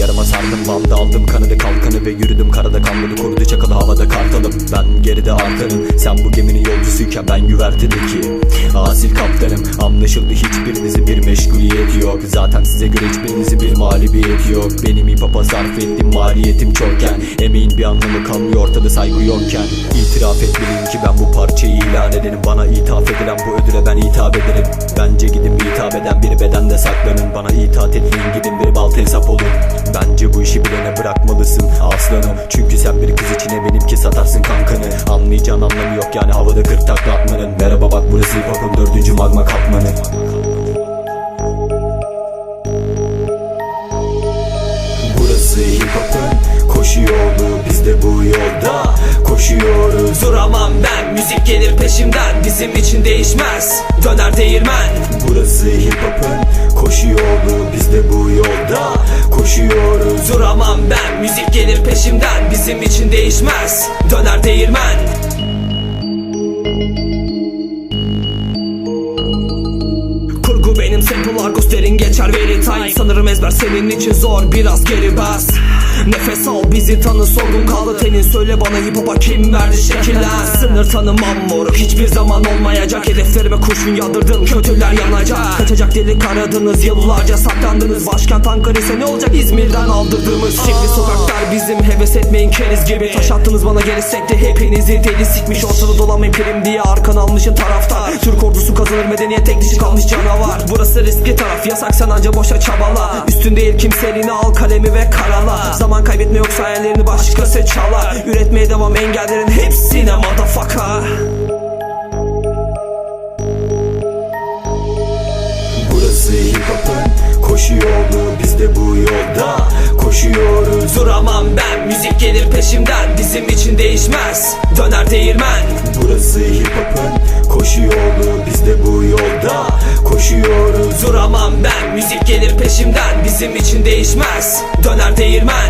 yarama sardım Van'da aldım kanadı kalkanı ve yürüdüm. Karada kanladı Kurdu çakalı havada kartalım. Ben geride artarım Sen bu geminin yolcusuyken ben güvertedeki Asil kaptanım Anlaşıldı hiçbirinizin bir meşguliyet yok. Zaten size göre hiçbirinizin bir mağlubiyet yok. Benim hip hop'a sarf ettiğim maliyetim çokken. Emeğin bir anlamı kalmıyor ortada saygı yokken. İtiraf etmeliyim ki ben bu parçayı ilan edenim Bana ithaf Anlayacağın anlamı yok yani havada kırk takla atmanın. Merhaba bak burası hip hop'un dördüncü magma katmanı Burası hip hop'un koşu yolu Biz de bu yolda koşuyoruz. Duramam ben müzik gelir peşimden Bizim için değişmez döner değirmen. Burası hip hop'un koşu yolu Biz de bu yolda koşuyoruz. Duramam ben müzik gelir peşimden Bizim için değişmez döner değirmen Argos derin geçer veri time Sanırım ezber senin için zor biraz geri bas Nefes al bizi tanı sorgun kaldı. Tenin Söyle bana hip kim verdi şekiller? Sınır tanımam moruk hiçbir zaman olmayacak. Hedeflerime kurşun yağdırdım kötüler yanacak. Kaçacak delik aradınız yıllarca saklandınız. Başkent Ankara ise ne olacak? İzmir'den aldırdığımız Şekli sokaklar bizim. Heves etmeyin keriz gibi. Taş attınız bana geri sekti hepinizi deli sikmiş. Ortada dolamayın prim diye arkan almışın tarafta Türk ordusu kazanır medeniyet tek dişi kalmış canavar. Burası riskli taraf yasak sen anca boşa çabala. Üstün değil kimseliğini al kalemi ve karala. Zaman kaybetme yoksa hayallerini başkası çalar Üretmeye devam engellerin hepsine motherfucker. Burası hip hop'un koşu yolu Biz de bu yolda koşuyoruz. Duramam ben müzik gelir peşimden. Bizim için değişmez döner değirmen. Burası hip hop'un koşu yolu Biz de bu yolda koşuyoruz. Duramam ben müzik gelir peşimden. Bizim için değişmez döner değirmen